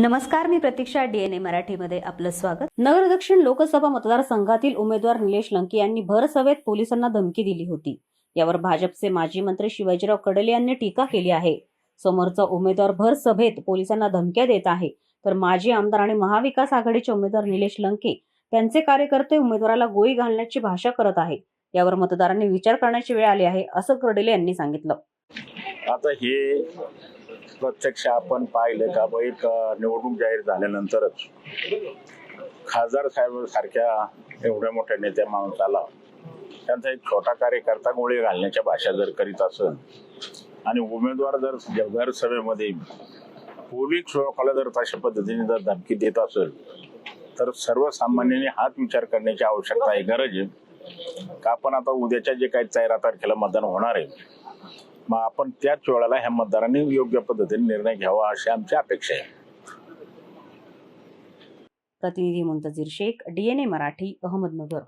नमस्कार मी प्रतीक्षा डीएनए मराठीमध्ये आपलं स्वागत. नगर दक्षिण लोकसभा मतदारसंघातील उमेदवार निलेश लंके यांनी भरसभेत पोलिसांना धमकी दिली होती. यावर भाजपचे माजी मंत्री शिवाजीराव कडले यांनी टीका केली आहे. समोरचा उमेदवार भर सभेत पोलिसांना धमक्या देत आहे. तर माजी आमदार आणि महाविकास आघाडीचे उमेदवार निलेश लंके त्यांचे कार्यकर्ते उमेदवाराला गोळी घालण्याची भाषा करत आहे. यावर मतदारांनी विचार करण्याची वेळ आली आहे असं कडले यांनी सांगितलं. आता हे प्रत्यक्ष आपण पाहिलं का बाई निवडणूक जाहीर झाल्यानंतरच खासदार साहेब सारख्या एवढ्या मोठ्या नेत्या माणसाला त्यांचा एक छोटा कार्यकर्ता गोळी घालण्याच्या भाषा जर करीत असं आणि उमेदवार जर जगभर सभेमध्ये पोलीस लोकांना जर तशा पद्धतीने जर धमकी देत असेल तर सर्वसामान्यांनी हाच विचार करण्याची आवश्यकता आहे गरज आहे. का आपण आता उद्याच्या जे काही तेरा तारखेला मतदान होणार आहे मग आपण त्याच वेळेला ह्या मतदारांनी योग्य पद्धतीने निर्णय घ्यावा अशी आमची अपेक्षा आहे. प्रतिनिधी मुंतजीर शेख डीएनए मराठी अहमदनगर.